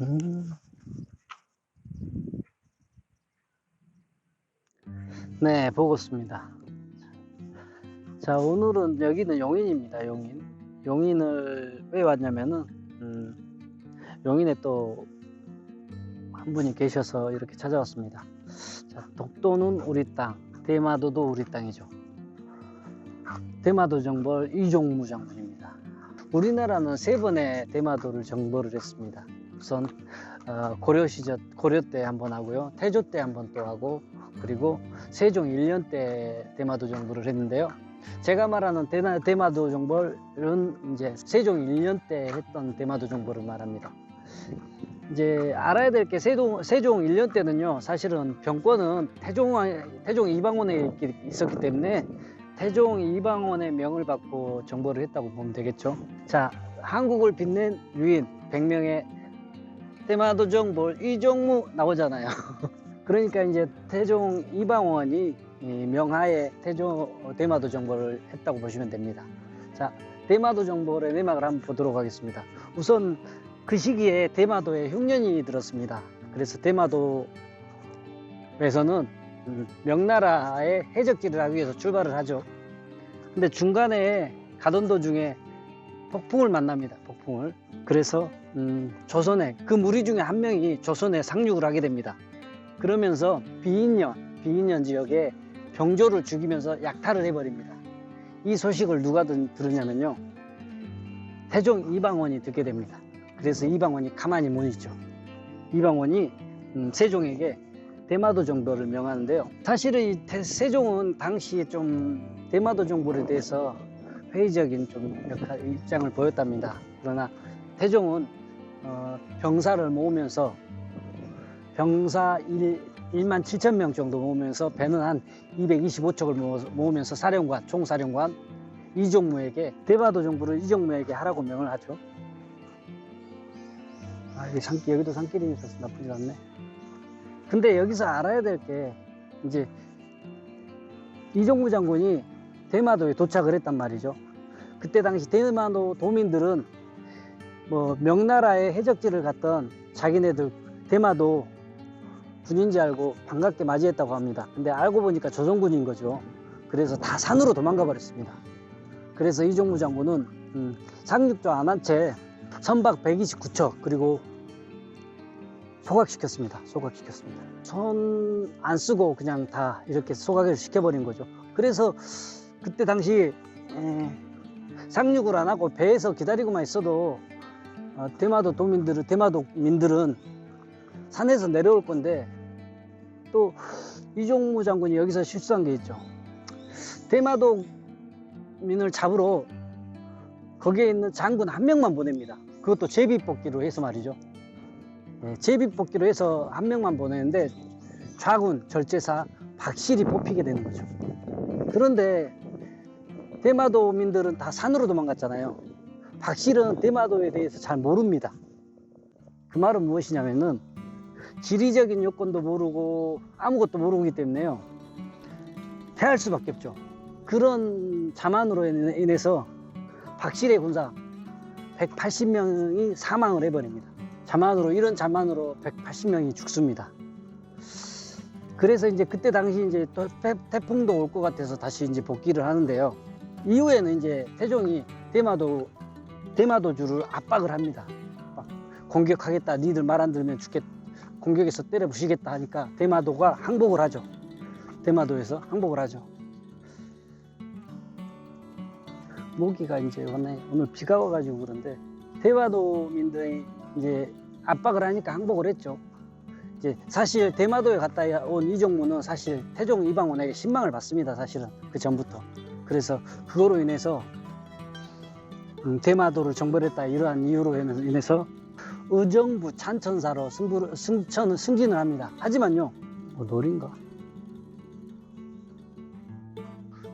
음. 네, 보고 있습니다. 자, 오늘은 여기는 용인입니다. 용인. 용인을 왜 왔냐면은 음, 용인에 또 한 분이 계셔서 이렇게 찾아왔습니다. 자, 독도는 우리 땅, 대마도도 우리 땅이죠. 대마도 정벌 이종무 장군입니다. 우리나라는 세 번의 대마도를 정벌을 했습니다. 우선 어, 고려 시절 고려 때 한번 하고요, 태조 때 한번 또 하고 그리고 세종 1년 때 대마도 정벌을 했는데요. 제가 말하는 대나, 대마도 정벌은 이제 세종 1년 때 했던 대마도 정벌을 말합니다. 이제 알아야 될 게 세종, 세종 1년 때는요, 사실은 병권은 태종, 태종 이방원에 있었기 때문에 태종 이방원의 명을 받고 정벌을 했다고 보면 되겠죠. 자, 한국을 빛낸 유인 100명의 대마도 정벌 이종무 나오잖아요. 그러니까 이제 태종 이방원이 이 명하에 태종 대마도 정벌을 했다고 보시면 됩니다. 자, 대마도 정벌의 내막을 한번 보도록 하겠습니다. 우선 그 시기에 대마도에 흉년이 들었습니다. 그래서 대마도에서는 음, 명나라의 해적질을 하기 위해서 출발을 하죠. 근데 중간에 가던 도중에 폭풍을 만납니다. 폭풍을. 그래서 음, 조선에 그 무리 중에 한 명이 조선에 상륙을 하게 됩니다. 그러면서 비인년, 비인년 지역에 병조를 죽이면서 약탈을 해버립니다. 이 소식을 누가 든- 들으냐면요. 태종 이방원이 듣게 됩니다. 그래서 이방원이 가만히 못 있죠. 이방원이 음, 세종에게 대마도 정벌을 명하는데요. 사실은 이 태- 세종은 당시에 좀 대마도 정벌에 대해서 회의적인 좀 역할, 입장을 보였답니다. 그러나 태종은 어, 병사를 모으면서 병사 1, 1만 7천 명 정도 모으면서 배는 한 225척을 모으면서 사령관, 총사령관 이종무에게 대마도 정부를 이종무에게 하라고 명을 하죠. 아, 여기 산길, 여기도 산길이 있어서 나쁘지 않네. 근데 여기서 알아야 될 게 이제 이종무 장군이 대마도에 도착을 했단 말이죠. 그때 당시 대마도 도민들은 뭐 명나라의 해적지를 갔던 자기네들 대마도 군인 줄 알고 반갑게 맞이했다고 합니다. 근데 알고 보니까 조선군인 거죠. 그래서 다 산으로 도망가 버렸습니다. 그래서 이종무 장군은 음, 상륙도 안 한 채 선박 129척 그리고 소각시켰습니다. 소각시켰습니다. 손 안 쓰고 그냥 다 이렇게 소각을 시켜버린 거죠. 그래서 그때 당시 에, 상륙을 안 하고 배에서 기다리고만 있어도 어, 대마도 도민들은 대마도민들은 산에서 내려올 건데 또 이종무 장군이 여기서 실수한 게 있죠. 대마도민을 잡으러 거기에 있는 장군 한 명만 보냅니다. 그것도 제비뽑기로 해서 말이죠. 예, 제비뽑기로 해서 한 명만 보내는데 좌군 절제사 박실이 뽑히게 되는 거죠. 그런데 대마도민들은 다 산으로 도망갔잖아요. 박실은 대마도에 대해서 잘 모릅니다. 그 말은 무엇이냐면은 지리적인 요건도 모르고 아무것도 모르기 때문에요. 패할 수밖에 없죠. 그런 자만으로 인해- 인해서 박실의 군사 180명이 사망을 해버립니다. 자만으로 이런 자만으로 180명이 죽습니다. 그래서 이제 그때 당시 이제 또 태- 태풍도 올 것 같아서 다시 이제 복귀를 하는데요. 이후에는 이제 태종이 대마도 대마도주를 압박을 합니다. 압박. 공격하겠다. 니들 말 안 들으면 죽겠. 공격해서 때려 부시겠다 하니까 대마도가 항복을 하죠. 대마도에서 항복을 하죠. 모기가 이제 오늘, 오늘 비가 와가지고 그런데 대마도민들이 이제 압박을 하니까 항복을 했죠. 이제 사실 대마도에 갔다 온 이종무는 사실 태종 이방원에게 신망을 받습니다. 사실은 그 전부터. 그래서 그거로 인해서 음, 대마도를 정벌했다 이러한 이유로 인해서 의정부 찬천사로 승부를, 승천, 승진을 합니다. 하지만요, 뭐 놀인가?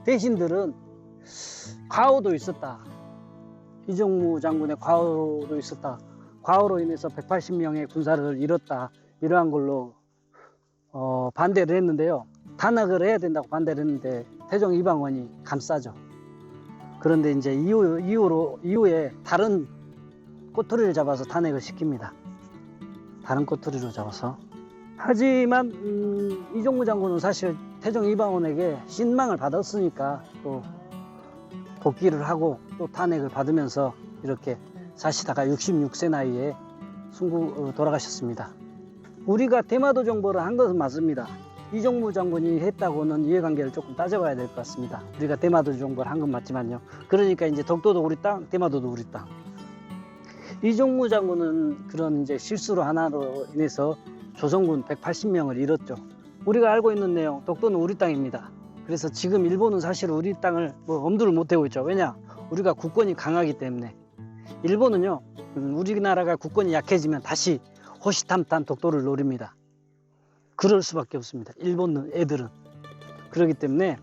대신들은 과오도 있었다. 이종무 장군의 과오도 있었다. 과오로 인해서 180명의 군사를 잃었다. 이러한 걸로 어, 반대를 했는데요. 단학을 해야 된다고 반대를 했는데 태종 이방원이 감싸죠. 그런데 이제 이후, 이후로, 이후에 다른 꼬투리를 잡아서 탄핵을 시킵니다. 다른 꼬투리로 잡아서 하지만 음, 이종무 장군은 사실 태종 이방원에게 신망을 받았으니까 또 복귀를 하고 또 탄핵을 받으면서 이렇게 사시다가 66세 나이에 순국 어, 돌아가셨습니다. 우리가 대마도 정보를 한 것은 맞습니다. 이종무 장군이 했다고는 이해관계를 조금 따져봐야 될 것 같습니다. 우리가 대마도 정보를 한 건 맞지만요. 그러니까 이제 독도도 우리 땅, 대마도도 우리 땅. 이종무 장군은 그런 이제 실수로 하나로 인해서 조선군 180명을 잃었죠. 우리가 알고 있는 내용, 독도는 우리 땅입니다. 그래서 지금 일본은 사실 우리 땅을 뭐 엄두를 못 대고 있죠. 왜냐? 우리가 국권이 강하기 때문에. 일본은요, 음, 우리나라가 국권이 약해지면 다시 호시탐탐 독도를 노립니다. 그럴 수밖에 없습니다. 일본 애들은. 그렇기 때문에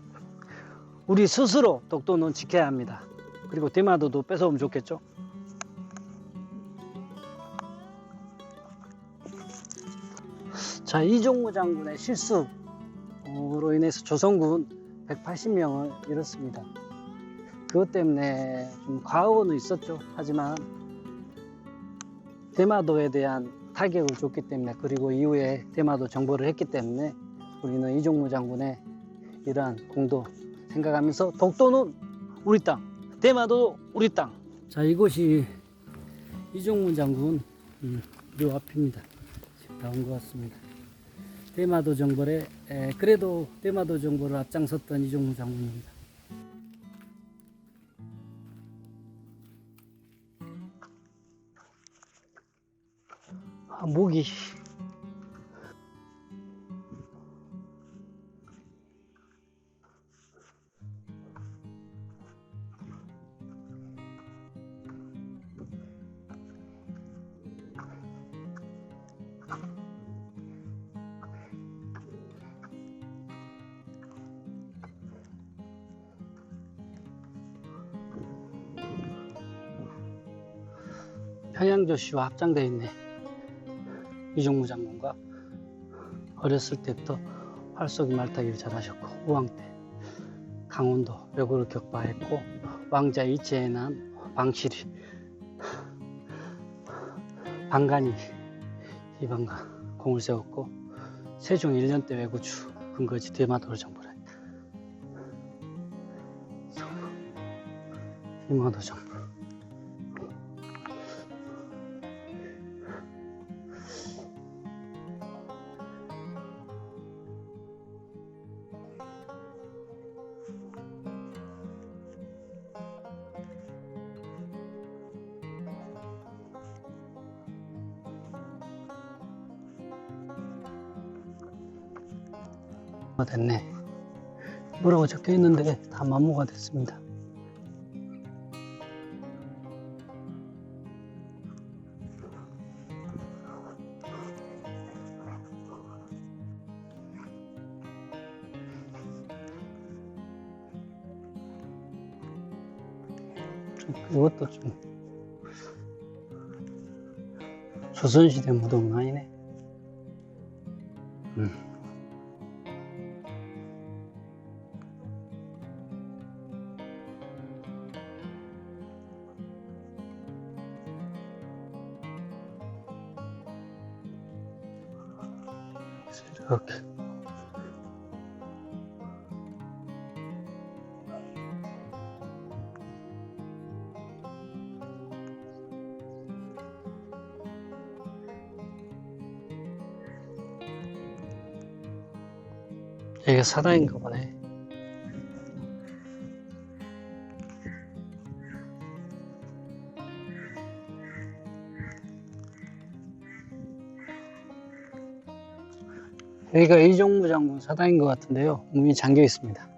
우리 스스로 독도는 지켜야 합니다. 그리고 대마도도 뺏어오면 좋겠죠. 자, 이종무 장군의 실수로 인해서 조선군 180명을 잃었습니다. 그것 때문에 좀 과오는 있었죠. 하지만 대마도에 대한 타격을 줬기 때문에 그리고 이후에 대마도 정보를 했기 때문에 우리는 이종무 장군의 이러한 공도 생각하면서 독도는 우리 땅, 대마도 우리 땅. 자, 이곳이 이종무 장군 음, 묘 앞입니다. 지금 나온 것 같습니다. 대마도 정벌에 에, 그래도 대마도 정벌을 앞장섰던 이종무 장군입니다. 아, 목이 평양조씨와 합장되어 있네. 이종무 장군과 어렸을 때부터 활쏘기 말타기를 잘하셨고 우왕 때 강원도 왜구를 격파했고 왕자 이체에 난 방실이 방간이 이방간 공을 세웠고 세종 1년 때 왜구주 근거지 대마도를 정벌했다. 대마도 정벌. 됐네. 뭐라고 적혀 있는데 다 마모가 됐습니다. 좀 이것도 좀 조선시대 무덤은 아니네. 음. 이렇게. 여기가 사당인가 보네 여기가 이종무 장군 사당인 것 같은데요. 문이 잠겨 있습니다